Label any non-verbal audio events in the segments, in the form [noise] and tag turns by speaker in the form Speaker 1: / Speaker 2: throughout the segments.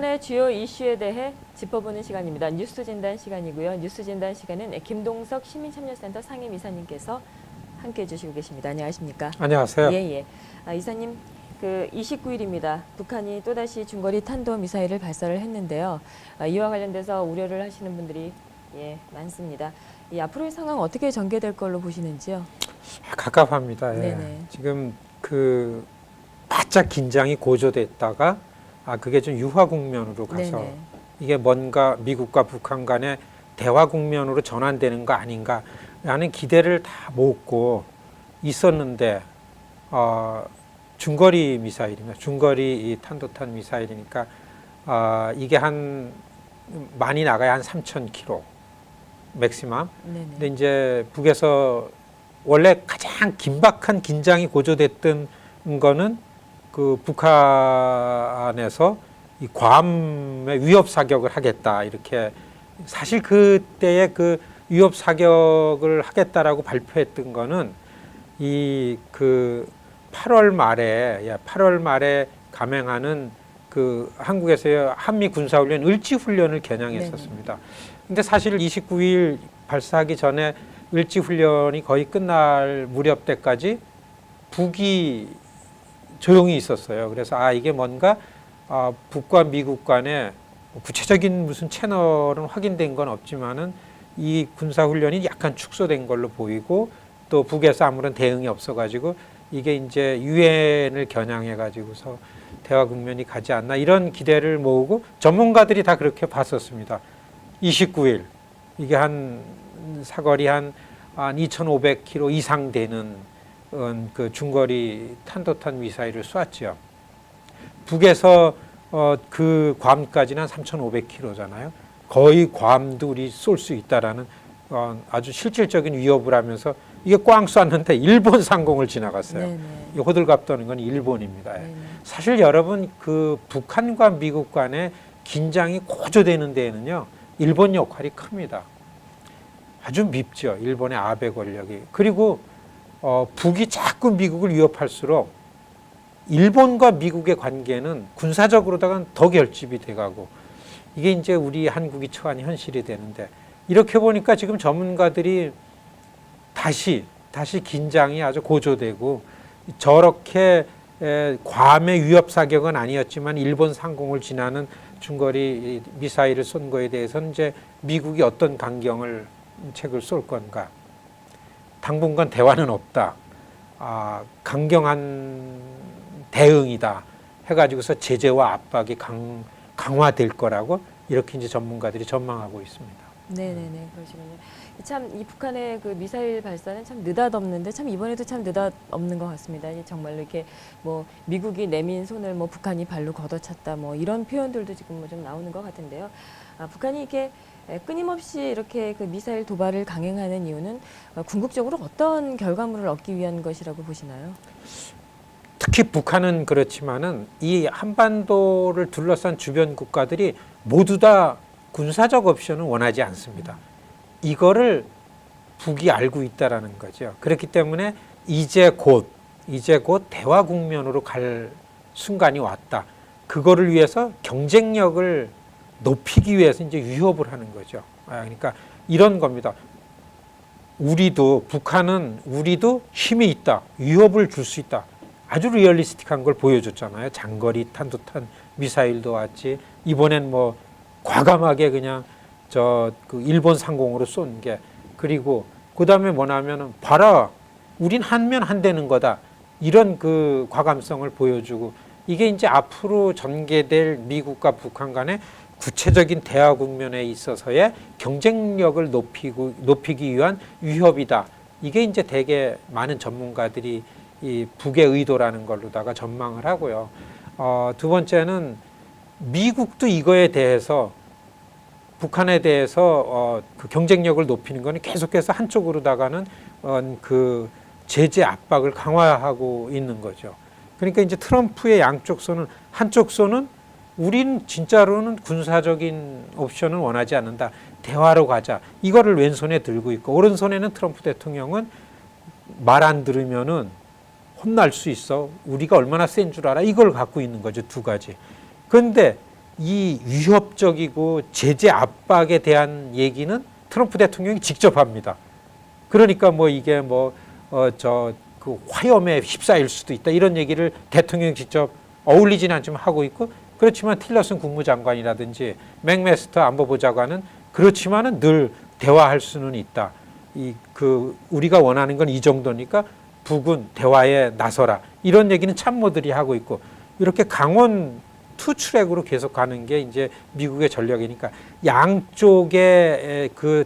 Speaker 1: 북한의 주요 이슈에 대해 짚어보는 시간입니다. 뉴스 진단 시간이고요. 뉴스 진단 시간은 김동석 시민참여센터 상임 이사님께서 함께 해 주시고 계십니다. 안녕하십니까?
Speaker 2: 안녕하세요.
Speaker 1: 예, 예. 아, 이사님, 그 29일입니다. 북한이 또다시 중거리 탄도 미사일을 발사를 했는데요. 아, 이와 관련돼서 우려를 하시는 분들이 예, 많습니다. 이 앞으로의 상황 어떻게 전개될 걸로 보시는지요?
Speaker 2: 갑갑합니다. 예. 지금 그 바짝 긴장이 고조됐다가 아 그게 좀 유화 국면으로 가서
Speaker 1: 네네.
Speaker 2: 이게 뭔가 미국과 북한 간의 대화 국면으로 전환되는 거 아닌가라는 기대를 다 모으고 있었는데 어, 중거리 미사일입니다. 중거리 이 탄도탄 미사일이니까 아 이게 한 많이 나가야 한 3,000km 맥시멈.
Speaker 1: 네네.
Speaker 2: 근데 이제 북에서 원래 가장 긴박한 긴장이 고조됐던 거는 그 북한에서 이 괌의 위협 사격을 하겠다 이렇게 사실 그때의 그 위협 사격을 하겠다라고 발표했던 거는 이 그 8월 말에 야 8월 말에 감행하는 그 한국에서의 한미 군사훈련 을지 훈련을 겨냥했었습니다. 근데 사실 29일 발사하기 전에 을지 훈련이 거의 끝날 무렵 때까지 북이 조용히 있었어요. 그래서 아 이게 뭔가 아, 북과 미국 간에 구체적인 무슨 채널은 확인된 건 없지만은 이 군사 훈련이 약간 축소된 걸로 보이고 또 북에서 아무런 대응이 없어가지고 이게 이제 유엔을 겨냥해 가지고서 대화 국면이 가지 않나 이런 기대를 모으고 전문가들이 다 그렇게 봤었습니다. 29일 이게 한 사거리 한, 한 2,500km 이상 되는 어, 그 중거리 탄도탄 미사일을 쐈죠. 북에서 어, 그 괌까지는 한 3,500km잖아요. 거의 괌도 우리 쏠 수 있다라는 어, 아주 실질적인 위협을 하면서 이게 꽝 쐈는데 일본 상공을 지나갔어요.
Speaker 1: 네네.
Speaker 2: 이 호들갑 떠는 건 일본입니다.
Speaker 1: 네네.
Speaker 2: 사실 여러분 그 북한과 미국 간의 긴장이 고조되는 데에는요 일본 역할이 큽니다. 아주 밉죠 일본의 아베 권력이 그리고 어, 북이 자꾸 미국을 위협할수록 일본과 미국의 관계는 군사적으로다가 더 결집이 돼가고 이게 이제 우리 한국이 처한 현실이 되는데 이렇게 보니까 지금 전문가들이 다시 다시 긴장이 아주 고조되고 저렇게 에, 괌의 위협 사격은 아니었지만 일본 상공을 지나는 중거리 미사일을 쏜 거에 대해서는 이제 미국이 어떤 강경을 책을 쏠 건가? 당분간 대화는 없다. 아, 강경한 대응이다. 해가지고서 제재와 압박이 강, 강화될 거라고 이렇게 이제 전문가들이 전망하고 있습니다.
Speaker 1: 네네네 그러시군요. 참 이 북한의 그 미사일 발사는 참 느닷없는데 참 이번에도 참 느닷없는 것 같습니다. 이 정말로 이렇게 뭐 미국이 내민 손을 뭐 북한이 발로 걷어찼다 뭐 이런 표현들도 지금 뭐 좀 나오는 것 같은데요. 아, 북한이 이렇게 에, 끊임없이 이렇게 그 미사일 도발을 강행하는 이유는 어, 궁극적으로 어떤 결과물을 얻기 위한 것이라고 보시나요?
Speaker 2: 특히 북한은 그렇지만은 이 한반도를 둘러싼 주변 국가들이 모두 다 군사적 옵션을 원하지 않습니다. 이거를 북이 알고 있다라는 거죠. 그렇기 때문에 이제 곧 이제 곧 대화 국면으로 갈 순간이 왔다. 그거를 위해서 경쟁력을 높이기 위해서 이제 위협을 하는 거죠. 아, 그러니까 이런 겁니다. 우리도 북한은 우리도 힘이 있다. 위협을 줄 수 있다. 아주 리얼리스틱한 걸 보여줬잖아요. 장거리 탄도탄 미사일도 왔지. 이번엔 뭐 과감하게 그냥 저 그 일본 상공으로 쏜 게 그리고 그다음에 뭐냐면은 봐라. 우린 한면 한대는 거다. 이런 그 과감성을 보여주고 이게 이제 앞으로 전개될 미국과 북한 간의 구체적인 대화 국면에 있어서의 경쟁력을 높이고 높이기 위한 위협이다. 이게 이제 되게 많은 전문가들이 이 북의 의도라는 걸로다가 전망을 하고요. 어, 두 번째는 미국도 이거에 대해서 북한에 대해서 어, 그 경쟁력을 높이는 거는 계속해서 한쪽으로다가는 어, 그 제재 압박을 강화하고 있는 거죠. 그러니까 이제 트럼프의 양쪽 손은 한쪽 손은 우린 진짜로는 군사적인 옵션을 원하지 않는다. 대화로 가자. 이거를 왼손에 들고 있고 오른손에는 트럼프 대통령은 말 안 들으면은 혼날 수 있어. 우리가 얼마나 센 줄 알아. 이걸 갖고 있는 거죠. 두 가지. 그런데 이 위협적이고 제재 압박에 대한 얘기는 트럼프 대통령이 직접 합니다. 그러니까 뭐 이게 뭐어저 그 화염에 휩싸일 수도 있다 이런 얘기를 대통령이 직접 어울리지는 않지만 하고 있고 그렇지만 틸러슨 국무장관이라든지 맥메스터 안보보좌관은 그렇지만은 늘 대화할 수는 있다. 이 그 우리가 원하는 건 이 정도니까 북은 대화에 나서라 이런 얘기는 참모들이 하고 있고 이렇게 강원 투 트랙으로 계속 가는 게 이제 미국의 전략이니까 양쪽의 그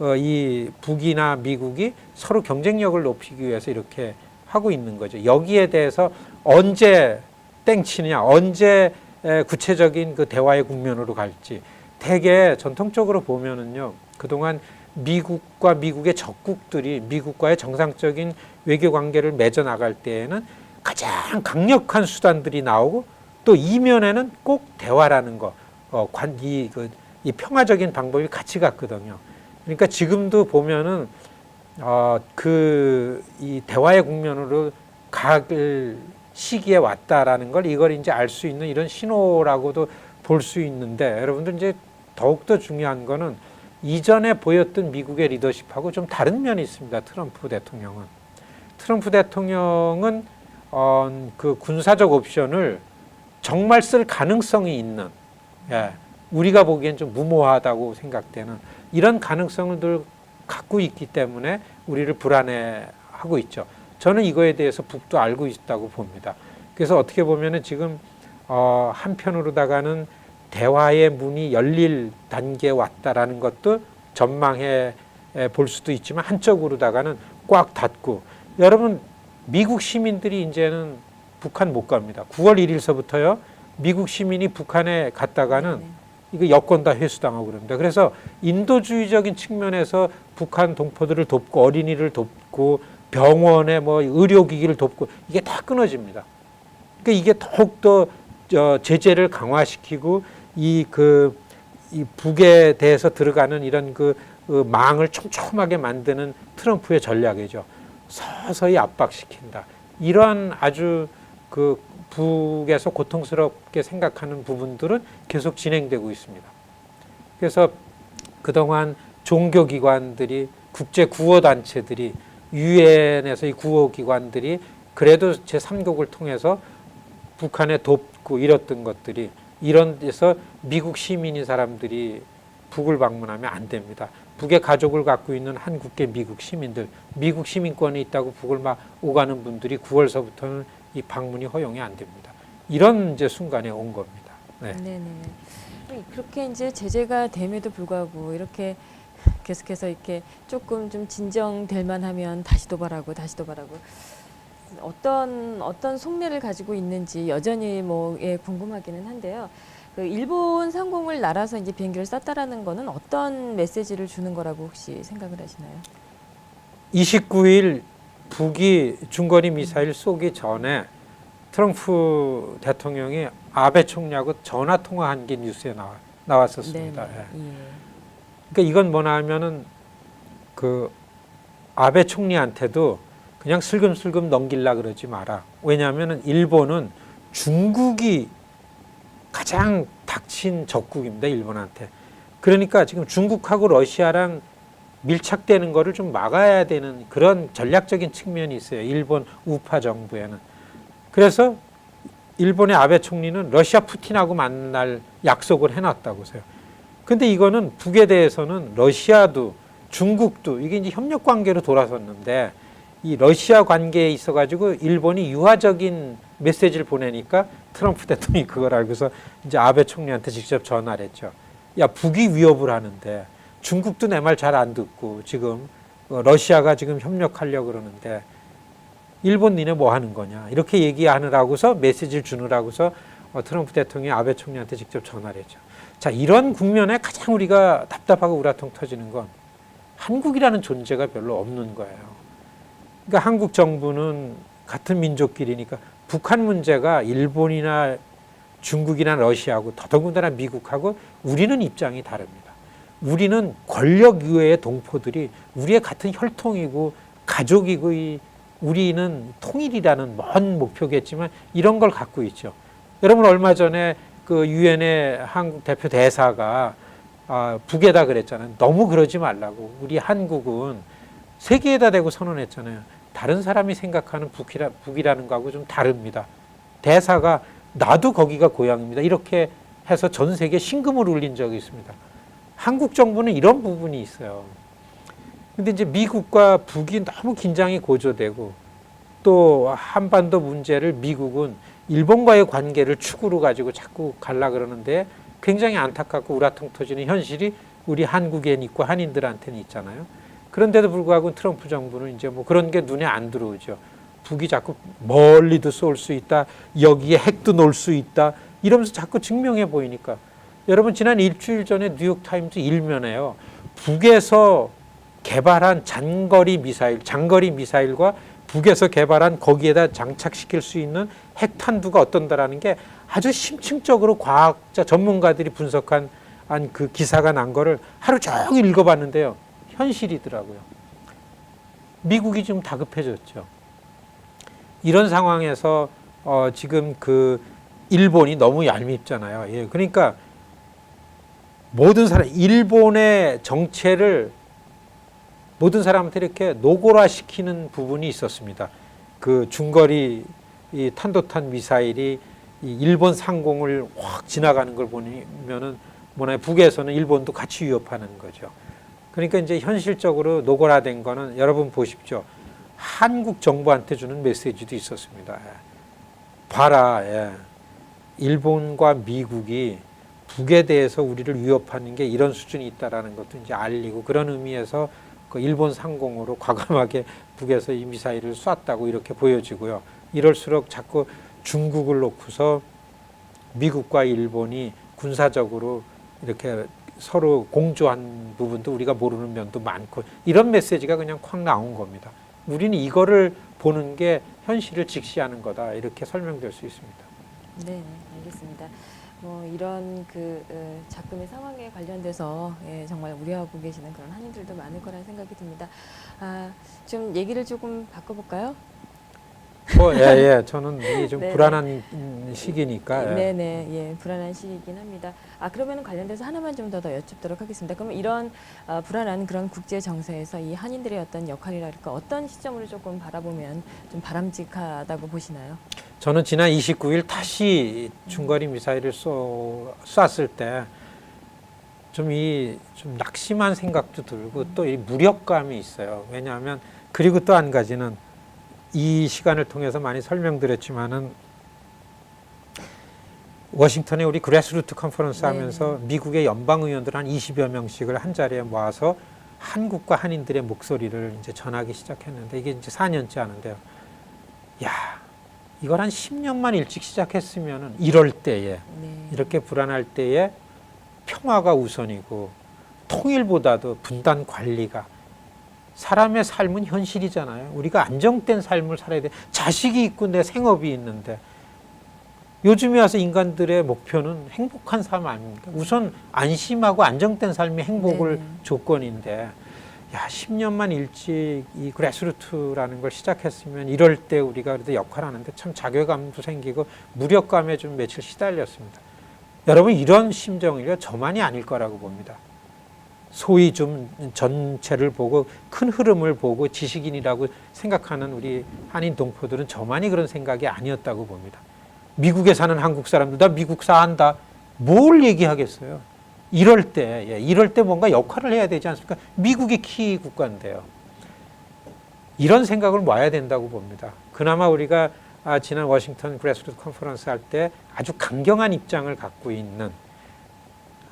Speaker 2: 어, 이 북이나 미국이 서로 경쟁력을 높이기 위해서 이렇게 하고 있는 거죠. 여기에 대해서 언제 땡치느냐, 언제 에, 구체적인 그 대화의 국면으로 갈지 대개 전통적으로 보면은요, 그동안 미국과 미국의 적국들이 미국과의 정상적인 외교 관계를 맺어 나갈 때에는 가장 강력한 수단들이 나오고 또 이면에는 꼭 대화라는 거, 어, 관, 이, 그, 이 평화적인 방법이 같이 갔거든요. 그러니까 지금도 보면은 어, 그, 이 대화의 국면으로 갈 시기에 왔다라는 걸 이걸 이제 알 수 있는 이런 신호라고도 볼 수 있는데 여러분들 이제 더욱더 중요한 거는 이전에 보였던 미국의 리더십하고 좀 다른 면이 있습니다. 트럼프 대통령은. 트럼프 대통령은 어, 그 군사적 옵션을 정말 쓸 가능성이 있는, 예, 우리가 보기엔 좀 무모하다고 생각되는 이런 가능성을 늘 갖고 있기 때문에 우리를 불안해하고 있죠. 저는 이거에 대해서 북도 알고 있다고 봅니다. 그래서 어떻게 보면은 지금 어, 한편으로다가는 대화의 문이 열릴 단계에 왔다라는 것도 전망해 에, 볼 수도 있지만 한쪽으로다가는 꽉 닫고 여러분 미국 시민들이 이제는 북한 못 갑니다. 9월 1일서부터요. 미국 시민이 북한에 갔다가는
Speaker 1: 네.
Speaker 2: 이거 여권 다 회수당하고 그럽니다. 그래서 인도주의적인 측면에서 북한 동포들을 돕고 어린이를 돕고 병원에 뭐 의료기기를 돕고 이게 다 끊어집니다. 그러니까 이게 더욱더 저 제재를 강화시키고 이 그 이 북에 대해서 들어가는 이런 그, 그 망을 촘촘하게 만드는 트럼프의 전략이죠. 서서히 압박시킨다. 이러한 아주 그 북에서 고통스럽게 생각하는 부분들은 계속 진행되고 있습니다. 그래서 그동안 종교기관들이 국제 구호단체들이 유엔에서 이 구호기관들이 그래도 제3국을 통해서 북한에 돕고 이랬던 것들이 이런 데서 미국 시민인 사람들이 북을 방문하면 안 됩니다. 북의 가족을 갖고 있는 한국계 미국 시민들, 미국 시민권이 있다고 북을 막 오가는 분들이 9월서부터는 이 방문이 허용이 안 됩니다. 이런 이제 순간에 온 겁니다. 네.
Speaker 1: 네네. 그렇게 이제 제재가 됨에도 불구하고 이렇게 계속해서 이렇게 조금 좀 진정될 만하면 다시 도발하고 다시 도발하고 어떤 어떤 속내를 가지고 있는지 여전히 뭐 예, 궁금하기는 한데요. 그 일본 상공을 날아서 이제 비행기를 쐈다라는 거는 어떤 메시지를 주는 거라고 혹시 생각을 하시나요?
Speaker 2: 29일 북이 중거리 미사일 쏘기 전에 트럼프 대통령이 아베 총리하고 전화 통화한 게 뉴스에 나와, 나왔었습니다.
Speaker 1: 네네.
Speaker 2: 예.
Speaker 1: 예.
Speaker 2: 그러니까 이건 뭐냐 하면은 그 아베 총리한테도 그냥 슬금슬금 넘길라 그러지 마라. 왜냐하면은 일본은 중국이 가장 닥친 적국입니다. 일본한테. 그러니까 지금 중국하고 러시아랑 밀착되는 거를 좀 막아야 되는 그런 전략적인 측면이 있어요. 일본 우파 정부에는. 그래서 일본의 아베 총리는 러시아 푸틴하고 만날 약속을 해놨다고서요. 근데 이거는 북에 대해서는 러시아도 중국도 이게 이제 협력 관계로 돌아섰는데 이 러시아 관계에 있어 가지고 일본이 유화적인 메시지를 보내니까 트럼프 대통령이 그걸 알고서 이제 아베 총리한테 직접 전화를 했죠. 야, 북이 위협을 하는데 중국도 내 말 잘 안 듣고 지금 어, 러시아가 지금 협력하려고 그러는데 일본 니네 뭐 하는 거냐 이렇게 얘기하느라고서 메시지를 주느라고서 어, 트럼프 대통령이 아베 총리한테 직접 전화를 했죠. 자 이런 국면에 가장 우리가 답답하고 우라통 터지는 건 한국이라는 존재가 별로 없는 거예요. 그러니까 한국 정부는 같은 민족끼리니까 북한 문제가 일본이나 중국이나 러시아하고 더더군다나 미국하고 우리는 입장이 다릅니다. 우리는 권력 이외의 동포들이 우리의 같은 혈통이고 가족이고 이 우리는 통일이라는 먼 목표겠지만 이런 걸 갖고 있죠. 여러분 얼마 전에 그 그 유엔의 한국 대표 대사가 아, 북에다 그랬잖아요. 너무 그러지 말라고. 우리 한국은 세계에다 대고 선언했잖아요. 다른 사람이 생각하는 북이라, 북이라는 거하고 좀 다릅니다. 대사가 나도 거기가 고향입니다. 이렇게 해서 전 세계 신금을 울린 적이 있습니다. 한국 정부는 이런 부분이 있어요. 근데 이제 미국과 북이 너무 긴장이 고조되고 또 한반도 문제를 미국은 일본과의 관계를 축으로 가지고 자꾸 갈라 그러는데 굉장히 안타깝고 우라통 터지는 현실이 우리 한국엔 있고 한인들한테는 있잖아요. 그런데도 불구하고 트럼프 정부는 이제 뭐 그런 게 눈에 안 들어오죠. 북이 자꾸 멀리도 쏠 수 있다. 여기에 핵도 놓을 수 있다. 이러면서 자꾸 증명해 보이니까. 여러분 지난 일주일 전에 뉴욕 타임즈 일면에요. 북에서 개발한 장거리 미사일, 장거리 미사일과 북에서 개발한 거기에다 장착시킬 수 있는 핵탄두가 어떤다라는 게 아주 심층적으로 과학자 전문가들이 분석한 한그 기사가 난 거를 하루 종일 읽어봤는데요. 현실이더라고요. 미국이 좀 다급해졌죠. 이런 상황에서 어 지금 그 일본이 너무 얄밉잖아요. 예, 그러니까 모든 사람 일본의 정체를 모든 사람한테 이렇게 노골화시키는 부분이 있었습니다. 그 중거리 이 탄도탄 미사일이 이 일본 상공을 확 지나가는 걸 보면은 뭐냐 북에서는 일본도 같이 위협하는 거죠. 그러니까 이제 현실적으로 노골화된 거는 여러분 보십시오. 한국 정부한테 주는 메시지도 있었습니다. 예. 봐라, 예. 일본과 미국이 북에 대해서 우리를 위협하는 게 이런 수준이 있다라는 것도 이제 알리고 그런 의미에서 그 일본 상공으로 과감하게 북에서 이 미사일을 쐈다고 이렇게 보여지고요. 이럴수록 자꾸 중국을 놓고서 미국과 일본이 군사적으로 이렇게 서로 공조한 부분도 우리가 모르는 면도 많고 이런 메시지가 그냥 콱 나온 겁니다. 우리는 이거를 보는 게 현실을 직시하는 거다 이렇게 설명될 수 있습니다.
Speaker 1: 네, 네, 알겠습니다. 뭐 이런 그 어, 작품의 상황에 관련돼서 예, 정말 우려하고 계시는 그런 한인들도 많을 거라는 생각이 듭니다. 아, 좀 얘기를 조금 바꿔볼까요?
Speaker 2: 뭐, 예, [laughs] 예. 저는 이게 좀
Speaker 1: 네네.
Speaker 2: 불안한 음, 시기니까. 예.
Speaker 1: 네, 네, 예, 불안한 시기이긴 합니다. 아, 그러면 관련돼서 하나만 좀 더 더 여쭙도록 하겠습니다. 그럼 이런 아, 불안한 그런 국제 정세에서 이 한인들의 어떤 역할이랄까 어떤 시점으로 조금 바라보면 좀 바람직하다고 보시나요?
Speaker 2: 저는 지난 29일 다시 중거리 미사일을 쏘, 쐈을 때 좀이좀 낙심한 생각도 들고 또 이 무력감이 있어요. 왜냐하면 그리고 또 한 가지는 이 시간을 통해서 많이 설명드렸지만은 워싱턴에 우리 그래스루트 컨퍼런스
Speaker 1: 네네.
Speaker 2: 하면서 미국의 연방 의원들 한 20여 명씩을 한 자리에 모아서 한국과 한인들의 목소리를 이제 전하기 시작했는데 이게 이제 4년째 하는데요. 야, 이걸 한 10년만 일찍 시작했으면은 이럴 때에
Speaker 1: 네.
Speaker 2: 이렇게 불안할 때에 평화가 우선이고 통일보다도 분단 관리가 사람의 삶은 현실이잖아요. 우리가 안정된 삶을 살아야 돼. 자식이 있고 내 생업이 있는데 요즘에 와서 인간들의 목표는 행복한 삶 아닙니까? 우선 안심하고 안정된 삶이 행복을
Speaker 1: 네네.
Speaker 2: 조건인데 야 10년만 일찍 이 그래스루트라는 걸 시작했으면 이럴 때 우리가 그래도 역할하는데 참 자괴감도 생기고 무력감에 좀 며칠 시달렸습니다. 여러분 이런 심정이요 저만이 아닐 거라고 봅니다. 소위 좀 전체를 보고 큰 흐름을 보고 지식인이라고 생각하는 우리 한인 동포들은 저만이 그런 생각이 아니었다고 봅니다. 미국에 사는 한국 사람들 다 미국사 한다. 뭘 얘기하겠어요? 이럴 때, 예, 이럴 때 뭔가 역할을 해야 되지 않습니까? 미국이 키 국가인데요. 이런 생각을 놔야 된다고 봅니다. 그나마 우리가 아, 지난 워싱턴 그래스루트 컨퍼런스 할 때 아주 강경한 입장을 갖고 있는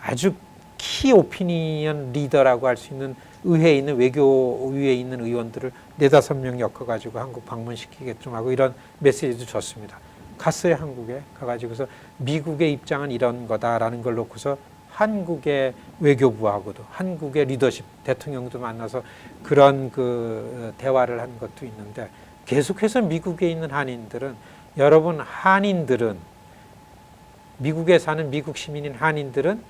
Speaker 2: 아주 키 오피니언 리더라고 할 수 있는 의회에 있는 외교위에 있는 의원들을 네다섯 명 엮어가지고 한국 방문시키게끔 하고 이런 메시지도 줬습니다. 갔어요 한국에 가가지고서 미국의 입장은 이런 거다라는 걸 놓고서 한국의 외교부하고도 한국의 리더십 대통령도 만나서 그런 그 대화를 한 것도 있는데 계속해서 미국에 있는 한인들은 여러분 한인들은 미국에 사는 미국 시민인 한인들은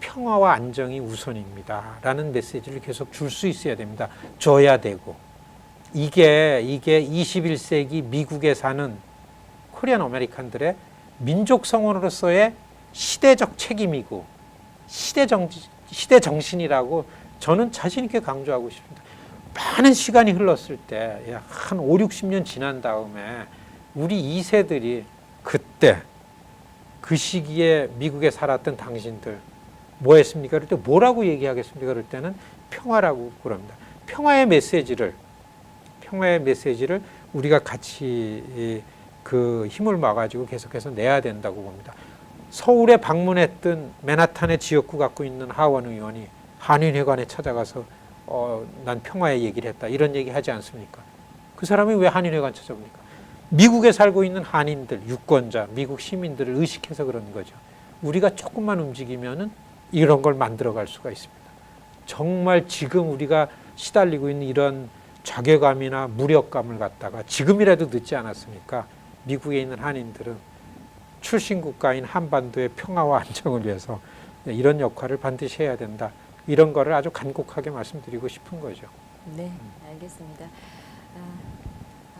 Speaker 2: 평화와 안정이 우선입니다. 라는 메시지를 계속 줄 수 있어야 됩니다. 줘야 되고. 이게, 이게 21세기 미국에 사는 코리안 아메리칸들의 민족 성원으로서의 시대적 책임이고 시대 정 시대 정신이라고 저는 자신 있게 강조하고 싶습니다. 많은 시간이 흘렀을 때 한 5, 60년 지난 다음에 우리 2세들이 그때 그 시기에 미국에 살았던 당신들 뭐 했습니까? 그럴 때 뭐라고 얘기하겠습니까? 그럴 때는 평화라고 그럽니다. 평화의 메시지를 평화의 메시지를 우리가 같이 이, 그 힘을 모아가지고 계속해서 내야 된다고 봅니다. 서울에 방문했던 맨하탄의 지역구 갖고 있는 하원 의원이 한인회관에 찾아가서 어, 난 평화의 얘기를 했다 이런 얘기 하지 않습니까? 그 사람이 왜 한인회관 찾아옵니까? 미국에 살고 있는 한인들, 유권자, 미국 시민들을 의식해서 그런 거죠. 우리가 조금만 움직이면은 이런 걸 만들어갈 수가 있습니다. 정말 지금 우리가 시달리고 있는 이런 자괴감이나 무력감을 갖다가 지금이라도 늦지 않았습니까? 미국에 있는 한인들은 출신 국가인 한반도의 평화와 안정을 위해서 이런 역할을 반드시 해야 된다. 이런 거를 아주 간곡하게 말씀드리고 싶은 거죠.
Speaker 1: 네, 알겠습니다. 아,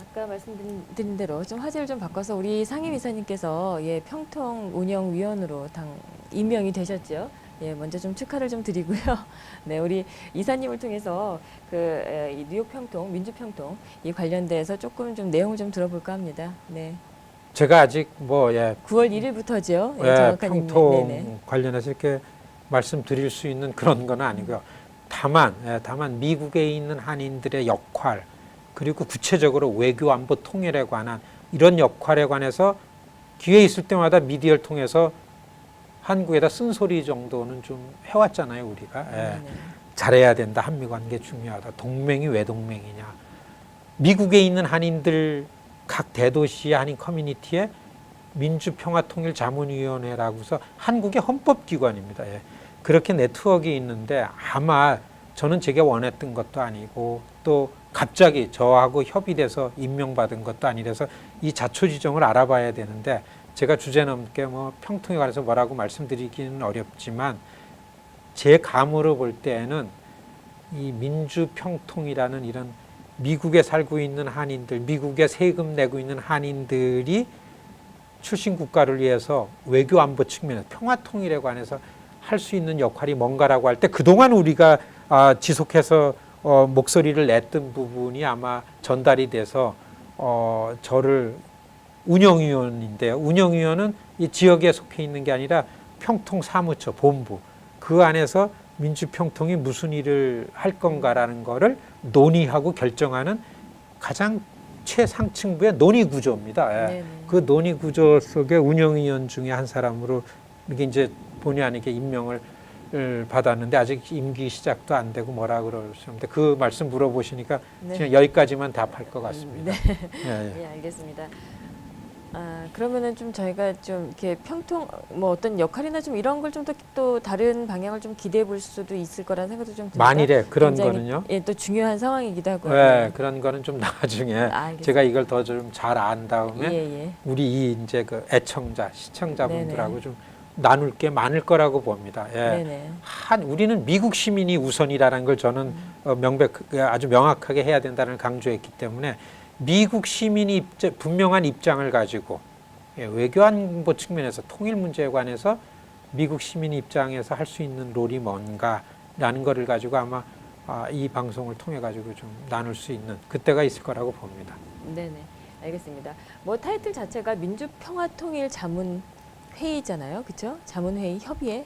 Speaker 1: 아까 말씀드린 대로 좀 화제를 좀 바꿔서 우리 상임이사님께서 예, 평통 운영위원으로 당 임명이 되셨죠. 예, 먼저 좀 축하를 좀 드리고요. [laughs] 네, 우리 이사님을 통해서 그 뉴욕 평통, 민주 평통 이 관련돼서 조금 좀 내용을 좀 들어볼까 합니다. 네,
Speaker 2: 제가 아직 뭐 예,
Speaker 1: 9월 1일부터죠.
Speaker 2: 예,
Speaker 1: 정확한 임명.
Speaker 2: 평통
Speaker 1: 네 네.
Speaker 2: 관련해서 이렇게 말씀드릴 수 있는 그런 건 아니고요. 다만 예, 다만 미국에 있는 한인들의 역할 그리고 구체적으로 외교 안보 통일에 관한 이런 역할에 관해서 기회 있을 때마다 미디어를 통해서 한국에다 쓴소리 정도는 좀 해왔잖아요 우리가 예.
Speaker 1: 네 네.
Speaker 2: 잘해야 된다 한미 관계 중요하다 동맹이 왜 동맹이냐 미국에 있는 한인들 각 대도시 한인 커뮤니티에 민주평화통일자문위원회라고서 한국의 헌법기관입니다. 예. 그렇게 네트워크가 있는데 아마 저는 제가 원했던 것도 아니고 또 갑자기 저하고 협의돼서 임명받은 것도 아니라서 이 자초지종을 알아봐야 되는데 제가 주제넘게 뭐 평통에 관해서 뭐라고 말씀드리기는 어렵지만 제 감으로 볼 때에는 이 민주평통이라는 이런 미국에 살고 있는 한인들, 미국에 세금 내고 있는 한인들이 출신 국가를 위해서 외교 안보 측면에서 평화 통일에 관해서 할 수 있는 역할이 뭔가라고 할 때 그동안 우리가 아, 지속해서 어, 목소리를 냈던 부분이 아마 전달이 돼서 어, 저를 운영위원인데요. 운영위원은 이 지역에 속해 있는 게 아니라 평통 사무처 본부 그 안에서 민주평통이 무슨 일을 할 건가라는 거를 논의하고 결정하는 가장 최상층부의 논의 구조입니다. 예. 그 논의 구조 속에 운영위원 중에 한 사람으로 이게 이제 본의 아니게 임명을 을 받았는데 아직 임기 시작도 안 되고 뭐라 그러셨는데 그 말씀 물어보시니까
Speaker 1: 네.
Speaker 2: 그냥 여기까지만 답할 것 같습니다.
Speaker 1: 네.
Speaker 2: 예, 예.
Speaker 1: 예, 알겠습니다. 아, 그러면은 좀 저희가 좀 이렇게 평통 뭐 어떤 역할이나 좀 이런 걸 좀 더 또 다른 방향을 좀 기대해 볼 수도 있을 거라는 생각도 좀 듭니다.
Speaker 2: 만일에 그런
Speaker 1: 굉장히,
Speaker 2: 거는요.
Speaker 1: 예, 또 중요한 상황이기도 하고요.
Speaker 2: 예, 그런 거는 좀 [laughs] 나중에
Speaker 1: 아, 알겠습니다.
Speaker 2: 제가 이걸 더 좀 잘 안 다음에
Speaker 1: 예, 예.
Speaker 2: 우리 이 이제 그 애청자 시청자분들하고
Speaker 1: 네네.
Speaker 2: 좀 나눌 게 많을 거라고 봅니다. 예. 한 우리는 미국 시민이 우선이라는 걸 저는
Speaker 1: 음.
Speaker 2: 어, 명백 아주 명확하게 해야 된다는 걸 강조했기 때문에 미국 시민이 입자, 분명한 입장을 가지고 예, 외교안보 측면에서 통일 문제에 관해서 미국 시민 입장에서 할 수 있는 롤이 뭔가라는 거를 가지고 아마 아, 이 방송을 통해 가지고 좀 나눌 수 있는 그때가 있을 거라고 봅니다.
Speaker 1: 네네. 알겠습니다. 뭐 타이틀 자체가 민주평화통일 자문 회의잖아요. 그렇죠? 자문 회의 협의회.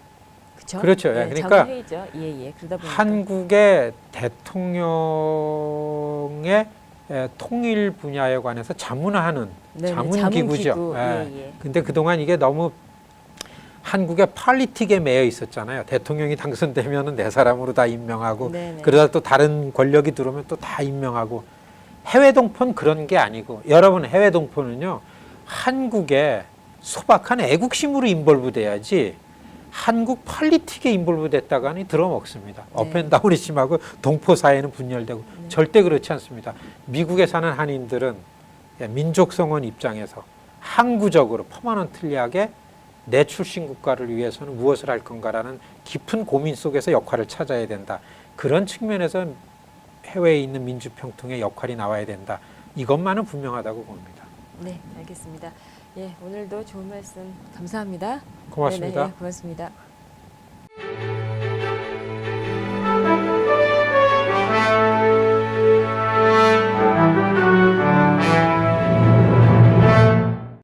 Speaker 1: 그렇죠?
Speaker 2: 그렇죠. 예, 그러니까
Speaker 1: 자문 회의죠. 예, 예. 그러다 보니까
Speaker 2: 한국의 대통령의 에, 통일 분야에 관해서 자문하는
Speaker 1: 네,
Speaker 2: 자문 기구죠.
Speaker 1: 기구.
Speaker 2: 예.
Speaker 1: 예, 예.
Speaker 2: 근데 그동안 이게 너무 한국의 팔리틱에 매여 있었잖아요. 대통령이 당선되면은 내 사람으로 다 임명하고
Speaker 1: 네네.
Speaker 2: 그러다 또 다른 권력이 들어오면 또 다 임명하고 해외 동포는 그런 게 아니고 여러분 해외 동포는요 한국의 소박한 애국심으로 인벌부 돼야지 한국 폴리틱에 인볼브 됐다가는 들어먹습니다.
Speaker 1: 네.
Speaker 2: 업앤다운이 심하고 동포 사회는 분열되고
Speaker 1: 네.
Speaker 2: 절대 그렇지 않습니다. 미국에 사는 한인들은 예, 민족 성원 입장에서 항구적으로 퍼마넌틀리하게 내 출신 국가를 위해서는 무엇을 할 건가라는 깊은 고민 속에서 역할을 찾아야 된다. 그런 측면에서 해외에 있는 민주평통의 역할이 나와야 된다. 이것만은 분명하다고 봅니다.
Speaker 1: 네, 알겠습니다. 예, 오늘도 좋은 말씀 감사합니다.
Speaker 2: 고맙습니다.
Speaker 1: 네네, 고맙습니다.